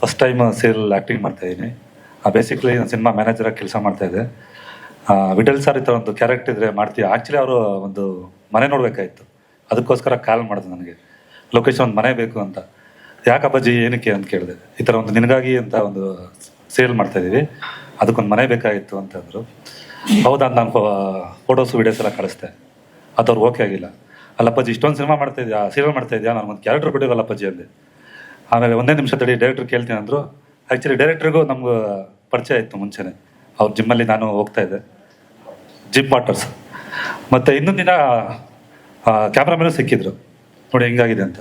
First time serial acting ಮಾಡ್ತಾ ಇದ್ದೀನಿ basically ನಾನು ಸಿನಿಮಾ ಮ್ಯಾನೇಜರಾಗಿ ಕೆಲಸ ಮಾಡ್ತಾ ಇದ್ದೆ. ವಿಠಲ್ ಸರ್ ಈ ಥರ ಒಂದು ಕ್ಯಾರೆಕ್ಟರ್ ಇದ್ರೆ ಮಾಡ್ತೀವಿ ಆ್ಯಕ್ಚುಲಿ ಅವರು ಒಂದು ಮನೆ ನೋಡಬೇಕಾಯಿತು. ಅದಕ್ಕೋಸ್ಕರ ಕಾಲ್ ಮಾಡಿದೆ ನನಗೆ. ಲೊಕೇಶನ್ ಒಂದು ಮನೆ ಬೇಕು ಅಂತ. ಯಾಕಪ್ಪಾಜಿ ಏನಕ್ಕೆ ಅಂತ ಕೇಳಿದೆ. ಈ ಥರ ಒಂದು ನಿನಗಾಗಿ ಅಂತ ಒಂದು ಸೇಲ್ ಮಾಡ್ತಾ ಇದ್ದೀವಿ ಅದಕ್ಕೊಂದು ಮನೆ ಬೇಕಾಗಿತ್ತು ಅಂತಂದರು ಹೌದಾ, ನಾನು ಫೋಟೋಸ್ ವೀಡಿಯೋಸ್ ಎಲ್ಲ ಕಳಿಸ್ದೆ. ಅದು ಅವ್ರಿಗೆ ಓಕೆ ಆಗಿಲ್ಲ. ಅಲ್ಲಪ್ಪಾಜಿ, ಇಷ್ಟೊಂದು ಸಿನಿಮಾ ಮಾಡ್ತಾ ಇದೆಯಾ? ಸೀರಿಯಲ್ ಮಾಡ್ತಾ ಇದೆಯಾ? ನಾನು ಒಂದು ಕ್ಯಾರೆಕ್ಟರ್ ಬಿಟ್ಟಿರಲ್ಲಪ್ಪಾಜಿ ಅಂದೆ ಆಮೇಲೆ ಒಂದೇ ನಿಮಿಷ ತಡಿ ಡೈರೆಕ್ಟರ್ ಕೇಳ್ತೀನಿ ಅಂದರು. ಆ್ಯಕ್ಚುಲಿ ಡೈರೆಕ್ಟ್ರಿಗೂ ನಮ್ಗೆ ಪರಿಚಯ ಇತ್ತು ಮುಂಚೆನೆ. ಅವ್ರ ಜಿಮ್ಮಲ್ಲಿ ನಾನು ಹೋಗ್ತಾ ಇದ್ದೆ. ಜಿಮ್ ವಾಟರ್ಸ್ ಮತ್ತು ಇನ್ನೊಂದು ದಿನ ಕ್ಯಾಮ್ರಾಮೇನು ಸಿಕ್ಕಿದ್ರು. ನೋಡಿ ಹೆಂಗಾಗಿದೆ ಅಂತ.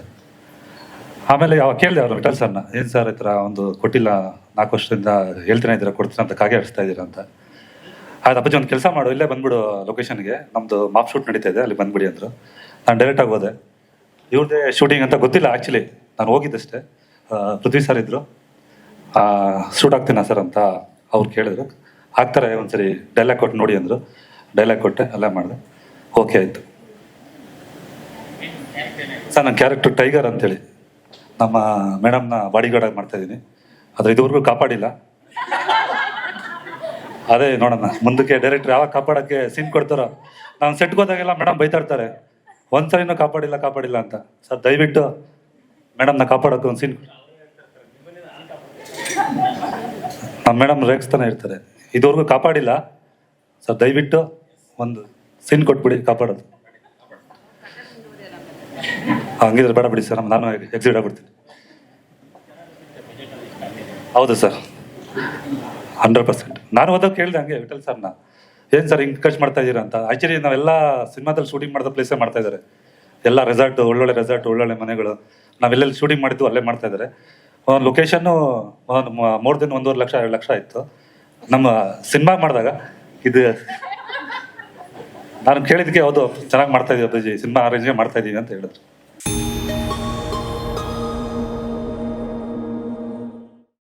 ಆಮೇಲೆ ಯಾವ ಕೇಳಿದೆ ಅವ್ರು ವಿಠಲ್ ಸರ್ನ ಏನು ಸರ್ ಈ ಥರ ಒಂದು ಕೊಟ್ಟಿಲ್ಲ, ನಾಲ್ಕು ವರ್ಷದಿಂದ ಹೇಳ್ತಾನೆ ಇದ್ದೀರಾ, ಕೊಡ್ತೀನಿ ಅಂತ ಕಾಗೆ ಹಾಡಿಸ್ತಾ ಇದ್ದೀರಾ ಅಂತ. ಆಯ್ತು, ಅಪ್ಪಾಜಿ ಒಂದು ಕೆಲಸ ಮಾಡು, ಇಲ್ಲೇ ಬಂದ್ಬಿಡು ಲೊಕೇಶನ್ಗೆ ನಮ್ಮದು ಮಾಪ್ ಶೂಟ್ ನಡೀತಾ ಇದೆ, ಅಲ್ಲಿ ಬಂದ್ಬಿಡಿ ಅಂದರು. ನಾನು ಡೈರೆಕ್ಟಾಗಿ ಹೋದೆ. ಇವ್ರದ್ದೇ ಶೂಟಿಂಗ್ ಅಂತ ಗೊತ್ತಿಲ್ಲ ಆ್ಯಕ್ಚುಲಿ ನಾನು ಹೋಗಿದ್ದಷ್ಟೇ. ಪೃಥ್ವಿ ಸರ್ ಇದ್ರು. ಶೂಟ್ ಆಗ್ತೀನಾ ಸರ್ ಅಂತ ಅವ್ರು ಕೇಳಿದ್ರು. ಆಗ್ತಾರೆ ಒಂದ್ಸರಿ ಡೈಲಾಗ್ ಕೊಟ್ಟು ನೋಡಿ ಅಂದರು. ಡೈಲಾಗ್ ಕೊಟ್ಟೆ, ಎಲ್ಲ ಮಾಡಿದೆ. ಓಕೆ ಆಯಿತು. ಸರ್ ನನ್ನ ಕ್ಯಾರೆಕ್ಟರ್ ಟೈಗರ್ ಅಂತೇಳಿ. ನಮ್ಮ ಮೇಡಮ್ನ ಬಾಡಿಗಾರ್ಡ್ ಆಗಿ ಮಾಡ್ತಾ ಇದ್ದೀನಿ. ಆದರೆ ಇದುವರೆಗೂ ಕಾಪಾಡಿಲ್ಲ. ಅದೇ ನೋಡೋಣ ಮುಂದಕ್ಕೆ ಡೈರೆಕ್ಟರ್ ಯಾವಾಗ ಕಾಪಾಡೋಕ್ಕೆ ಸೀನ್ ಕೊಡ್ತಾರೋ. ನಾನು ಸೆಟ್ಗೆ ಹೋದಾಗೆಲ್ಲ ಮೇಡಮ್ ಬೈತಾ ಇರ್ತಾರೆ ಒಂದ್ಸರಿನೂ ಕಾಪಾಡಿಲ್ಲ ಕಾಪಾಡಿಲ್ಲ ಅಂತ. ಸರ್ ದಯವಿಟ್ಟು ಮೇಡಮ್ನ ಕಾಪಾಡೋಕ್ಕೆ ಒಂದು ಸೀನ್ ನಮ್ಮ ಮೇಡಮ್ ರೇಗಿಸ್ತಾನೆ ಇರ್ತಾರೆ. ಇದುವರೆಗೂ ಕಾಪಾಡಿಲ್ಲ. ಸರ್ ದಯವಿಟ್ಟು ಒಂದು ಸೀನ್ ಕೊಟ್ಬಿಡಿ, ಕಾಪಾಡೋದು. ಹಂಗಿದ್ರೆ ಬೇಡ ಬಿಡಿ ಸರ್ ನಾನು ಎಕ್ಸಿಟ್ ಆಗ್ಬಿಡ್ತೀನಿ. ಹೌದು ಸರ್. ಹಂಡ್ರೆಡ್ ಪರ್ಸೆಂಟ್ ನಾನು ಅದಕ್ಕೆ ಕೇಳಿದೆ ಹಂಗೆ ವಿಠಲ್ ಸರ್ನ. ಏನು ಸರ್ ಹಿಂಗೆ ಖರ್ಚು ಮಾಡ್ತಾ ಇದ್ದೀರಾ ಅಂತ. ಆ್ಯಕ್ಚುಲಿ ನಾವೆಲ್ಲ ಸಿನಿಮಾದಲ್ಲಿ ಶೂಟಿಂಗ್ ಮಾಡಿದ ಪ್ಲೇಸೇ ಮಾಡ್ತಾ ಇದ್ದಾರೆ. ಎಲ್ಲ ರೆಸಾರ್ಟ್ ಒಳ್ಳೊಳ್ಳೆ ರೆಸಾರ್ಟ್ ಒಳ್ಳೊಳ್ಳೆ ಮನೆಗಳು. ನಾವೆಲ್ಲೆಲ್ಲಿ ಶೂಟಿಂಗ್ ಮಾಡಿದ್ದು ಅಲ್ಲೇ ಮಾಡ್ತಾ ಇದ್ದಾರೆ. ಒಂದು ಲೊಕೇಶನ್ನು ಒಂದು ಮೂರು ದಿನ ಒಂದೂವರೆ ಲಕ್ಷ, ಎರಡು ಲಕ್ಷ ಇತ್ತು. ನಮ್ಮ ಸಿನಿಮಾ ಮಾಡಿದಾಗ ಇದು ನಾನು ಕೇಳಿದ್ದಕ್ಕೆ ಹೌದು ಚೆನ್ನಾಗಿ ಮಾಡ್ತಾ ಇದ್ದೀವಿ ಅಬ್ಬಾಜಿ ಸಿನಿಮಾ ಅರೇಂಜ್ಮೆಂಟ್ ಮಾಡ್ತಾ ಇದ್ದೀವಿ ಅಂತ ಹೇಳಿದ್ರು.